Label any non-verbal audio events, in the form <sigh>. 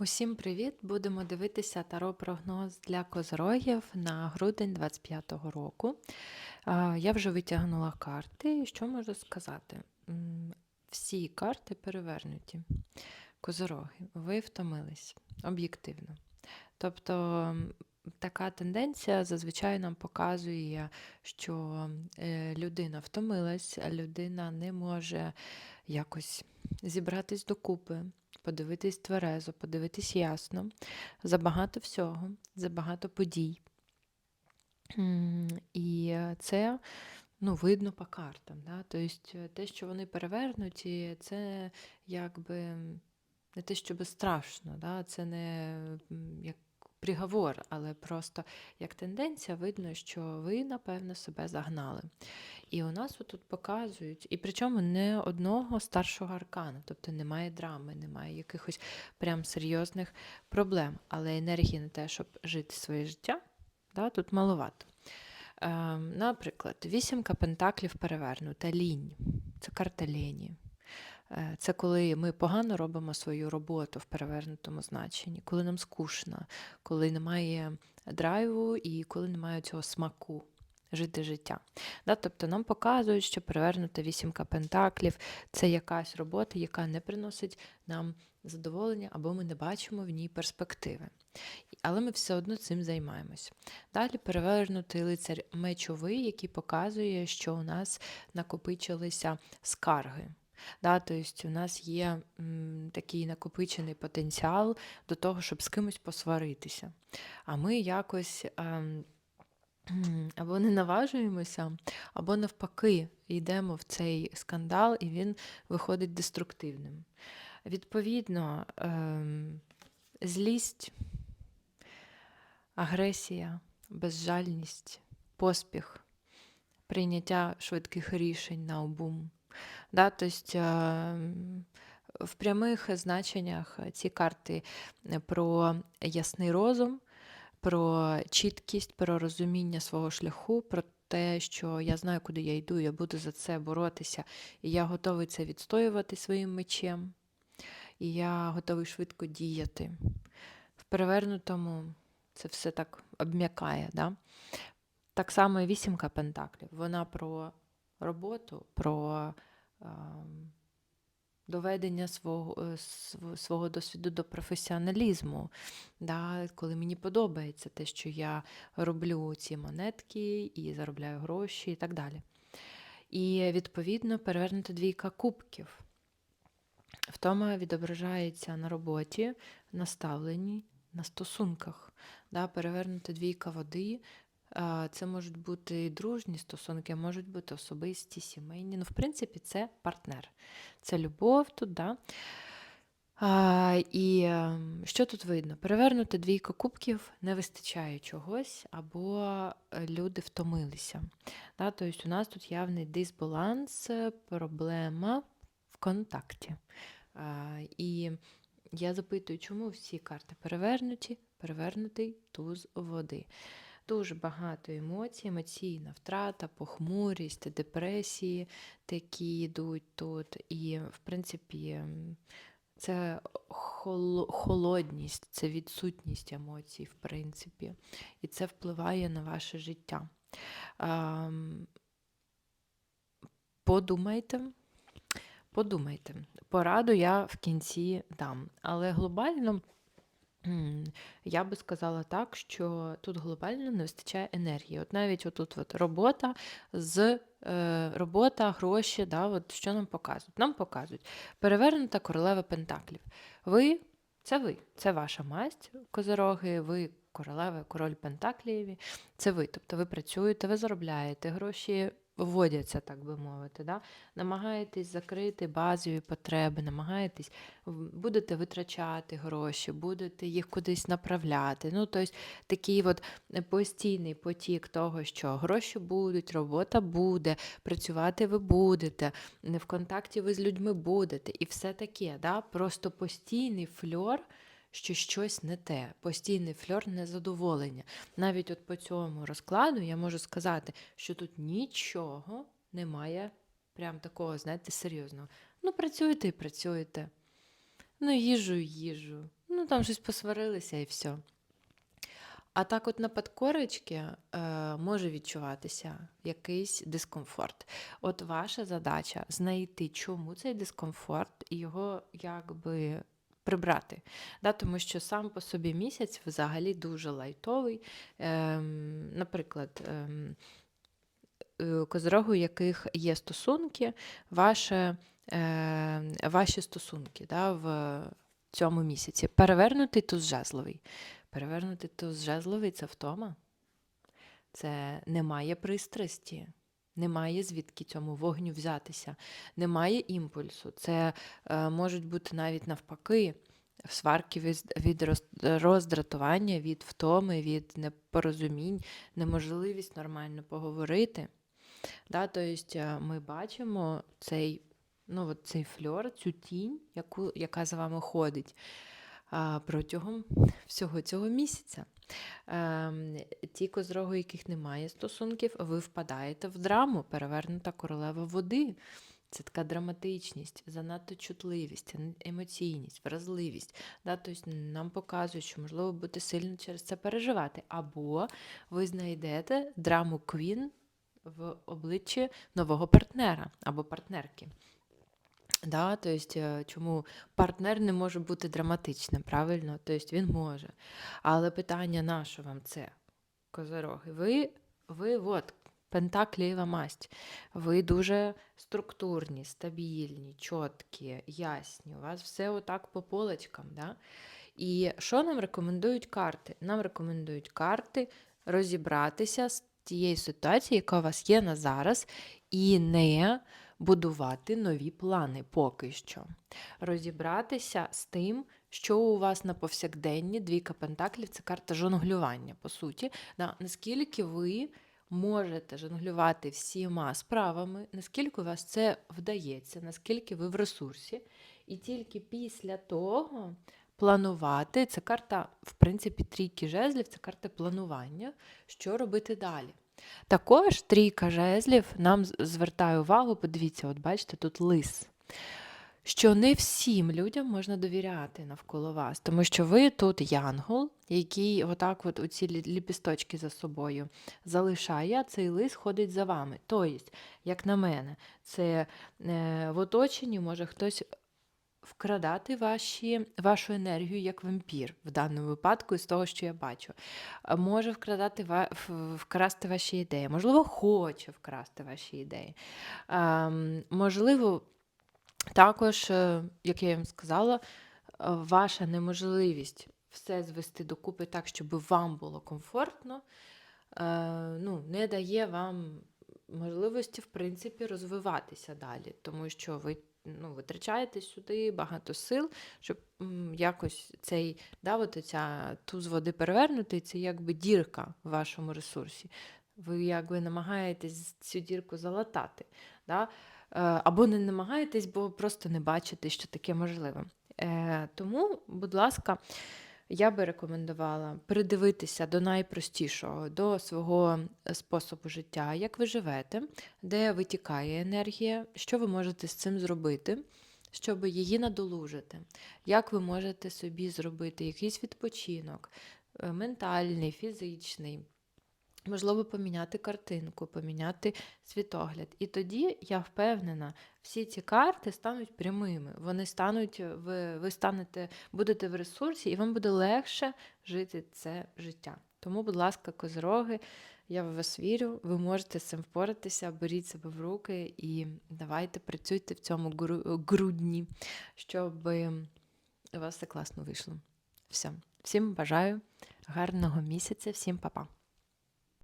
Усім привіт! Будемо дивитися таро прогноз для козорогів на грудень 25-го року. Я вже витягнула карти, що можу сказати? Всі карти перевернуті. Козороги, ви втомились об'єктивно. Тобто така тенденція зазвичай нам показує, що е, людина втомилась, людина не може якось зібратись докупи, подивитись тверезо, подивитись ясно, забагато всього, забагато подій. І це ну, видно по картам. Да? Тобто те, що вони перевернуті, це якби не те, щоб страшно, да? це не як приговор, але просто як тенденція видно, що ви, напевно, себе загнали. І у нас тут показують, і причому не одного старшого аркана, тобто немає драми, немає якихось прям серйозних проблем. Але енергії на те, щоб жити своє життя, да, тут маловато. Ем, наприклад, вісімка пентаклів перевернута, лінь. Це карта лені. Е, Це коли ми погано робимо свою роботу в перевернутому значенні, коли нам скучно, коли немає драйву і коли немає цього смаку жити життя. Да? Тобто нам показують, що перевернута вісімка пентаклів це якась робота, яка не приносить нам задоволення, або ми не бачимо в ній перспективи. Але ми все одно цим займаємось. Далі перевернутий лицар мечовий, який показує, що у нас накопичилися скарги. Да, тобто у нас є м, такий накопичений потенціал до того, щоб з кимось посваритися. А ми якось ем, <clears throat> або не наважуємося, або навпаки йдемо в цей скандал, і він виходить деструктивним. Відповідно, ем, злість, агресія, безжальність, поспіх, прийняття швидких рішень на обум. Да, тобто, ем, в прямих значеннях ці карти про ясний розум, про чіткість, про розуміння свого шляху, про те, що я знаю, куди я йду, я буду за це боротися, і я готовий це відстоювати своїм мечем, і я готовий швидко діяти. В перевернутому це все так обм'якає. Да? Так само і вісімка пентаклів. Вона про роботу, про ем, доведення свого, е, свого досвіду до професіоналізму. Да? Коли мені подобається те, що я роблю ці монетки і заробляю гроші і так далі. І відповідно перевернута двійка кубків. Втома відображається на роботі, на ставленні, на стосунках. Да, перевернута двійка води. Це можуть бути і дружні стосунки, можуть бути особисті, сімейні. Ну, в принципі, це партнер. Це любов тут. Да? А, і ем, що тут видно? Перевернути двійка кубків не вистачає чогось, або е, люди втомилися. Да? Тобто у нас тут явний дисбаланс, е, проблема в контакті. А, і я запитую, чому всі карти перевернуті, перевернутий туз води. Дуже багато емоцій, емоційна втрата, похмурість, депресії такі йдуть тут. І, в принципі, це хол- холодність, це відсутність емоцій, в принципі. І це впливає на ваше життя. Подумайте, подумайте. Пораду я в кінці дам. Але глобально. Я би сказала так, що тут глобально не вистачає енергії. От навіть отут от робота з е, робота, гроші, да, от що нам показують? Нам показують перевернута королева Пентаклів. Ви це ви, це ваша масть, козороги, ви королева, король Пентаклієві, це ви. Тобто ви працюєте, ви заробляєте, гроші вводяться, так би мовити. Да? Намагаєтесь закрити базові потреби, намагаєтесь будете витрачати гроші, будете їх кудись направляти. Ну, тобто такий от е, постійний потік того, що гроші будуть, робота буде, працювати ви будете, не в контакті ви з людьми будете, і все таке. Да? Просто постійний фльор. Що щось не те, постійний фльор незадоволення. Навіть от по цьому розкладу я можу сказати, що тут нічого немає прям такого, знаєте, серйозного. Ну, працюєте і працюєте. Ну, їжу і їжу. Ну, там щось посварилися і все. А так, от на підкорочці е, може відчуватися якийсь дискомфорт. От ваша задача знайти, чому цей дискомфорт, і його якби прибрати. Да? Тому що сам по собі місяць взагалі дуже лайтовий. Ем, наприклад, ем, е, козирогу, у яких є стосунки, ваше, е, ваші стосунки да, в цьому місяці. Перевернутий туз жезловий. Перевернути туз жезловий це втома. Це немає пристрасті, немає звідки цьому вогню взятися, немає імпульсу. Це е, можуть бути навіть навпаки сварки від, роздратування, від втоми, від непорозумінь, неможливість нормально поговорити. Да, тобто ми бачимо цей, ну, от цей фльор, цю тінь, яку, яка за вами ходить протягом всього цього місяця. Ем, ті козроги, яких немає стосунків, ви впадаєте в драму, перевернута королева води. Це така драматичність, занадто чутливість, ем- емоційність, вразливість. Да? Тобто нам показують, що можливо бути сильно через це переживати. Або ви знайдете драму Квін в обличчі нового партнера або партнерки. Да, тобто, е, чому партнер не може бути драматичним, правильно? Тобто він може. Але питання, на що вам це, козороги? Ви, ви от, пентаклієва масть. Ви дуже структурні, стабільні, чіткі, ясні. У вас все отак по полочкам. Да? І що нам рекомендують карти? Нам рекомендують карти розібратися з тією ситуацією, яка у вас є на зараз, і не будувати нові плани поки що. Розібратися з тим, що у вас на повсякденні двійка пентаклів це карта жонглювання, по суті. Да, наскільки ви можете жонглювати всіма справами, наскільки у вас це вдається, наскільки ви в ресурсі. І тільки після того планувати це карта, в принципі, трійки жезлів, це карта планування, що робити далі. Також трійка жезлів нам звертає увагу, подивіться, от бачите, тут лис. Що не всім людям можна довіряти навколо вас, тому що ви тут янгол, який отак от оці лі- ліпісточки за собою залишає, а цей лис ходить за вами. Тобто, як на мене, це е, в оточенні може хтось вкрадати ваші, вашу енергію як вампір в даному випадку, із того, що я бачу. Може вкрадати вкрасти ваші ідеї, можливо, хоче вкрасти ваші ідеї. Ем, можливо, також, е, як я їм сказала, е, ваша неможливість все звести докупи так, щоб вам було комфортно, е, ну, не дає вам можливості, в принципі, розвиватися далі, тому що ви ну, витрачаєте сюди багато сил, щоб якось цей, да, от ця туз води перевернути, це якби дірка в вашому ресурсі. Ви якби намагаєтесь цю дірку залатати. Да? Е, Або не намагаєтесь, бо просто не бачите, що таке можливе. Е, Тому, будь ласка, я би рекомендувала придивитися до найпростішого, до свого е, способу життя, як ви живете, де витікає енергія, що ви можете з цим зробити, щоб її надолужити, як ви можете собі зробити якийсь відпочинок, е, ментальний, фізичний. Можливо, поміняти картинку, поміняти світогляд. І тоді, я впевнена, всі ці карти стануть прямими. Вони стануть, ви, ви станете, будете в ресурсі, і вам буде легше жити це життя. Тому, будь ласка, козороги, я в вас вірю, ви можете з цим впоратися, беріть себе в руки і давайте працюйте в цьому грудні, щоб у вас все класно вийшло. Все. Всім бажаю гарного місяця, всім па-па.